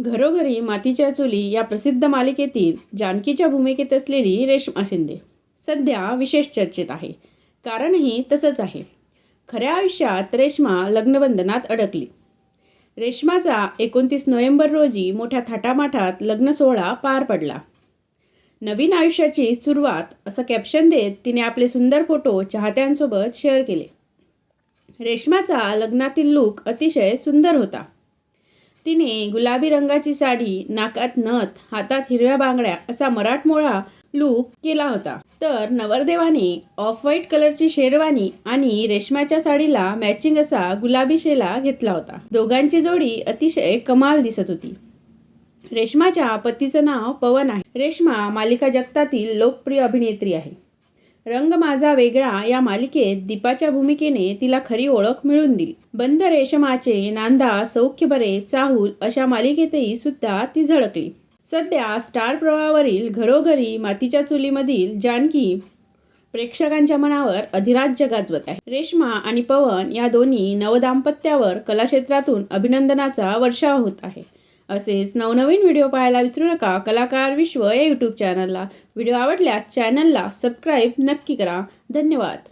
घरोघरी मातीच्या चुली या प्रसिद्ध मालिकेतील जानकीच्या भूमिकेत असलेली रेश्मा शिंदे सध्या विशेष चर्चेत आहे. कारणही तसंच आहे. खऱ्या आयुष्यात रेश्मा लग्नबंधनात अडकली. रेश्माचा एकोणतीस नोव्हेंबर रोजी मोठ्या थाटामाठात लग्न सोहळा पार पडला. नवीन आयुष्याची सुरुवात असं कॅप्शन देत तिने आपले सुंदर फोटो चाहत्यांसोबत शेअर केले. रेश्माचा लग्नातील लूक अतिशय सुंदर होता. तिने गुलाबी रंगाची साडी नाकात नथ हातात हिरव्या बांगड्या असा मराठमोळा लूक केला होता. तर नवरदेवाने ऑफ व्हाईट कलरची शेरवानी आणि रेशमाच्या साडीला मॅचिंग असा गुलाबी शेला घेतला होता. दोघांची जोडी अतिशय कमाल दिसत होती. रेशमाच्या पतीचं नाव पवन आहे. रेशमा मालिका जगतातील लोकप्रिय अभिनेत्री आहे. रंग माझा वेगळा या मालिकेत दीपाच्या भूमिकेने तिला खरी ओळख मिळून दिली. बंद रेशमाचे नांदा सौख्य बरे चाहूल अशा मालिकेतही सुद्धा ती झळकली. सध्या स्टार प्रवाहावरील घरोघरी मातीच्या चुलीमधील जानकी प्रेक्षकांच्या मनावर अधिराज्य गाजवत आहे. रेश्मा आणि पवन या दोन्ही नवदाम्पत्यावर कलाक्षेत्रातून अभिनंदनाचा वर्षाव होत आहे. असेच नवनवीन व्हिडिओ पाहायला विसरू नका. कलाकार विश्व या यूट्यूब चॅनलला व्हिडिओ आवडल्यास चॅनलला सबस्क्राईब नक्की करा. धन्यवाद.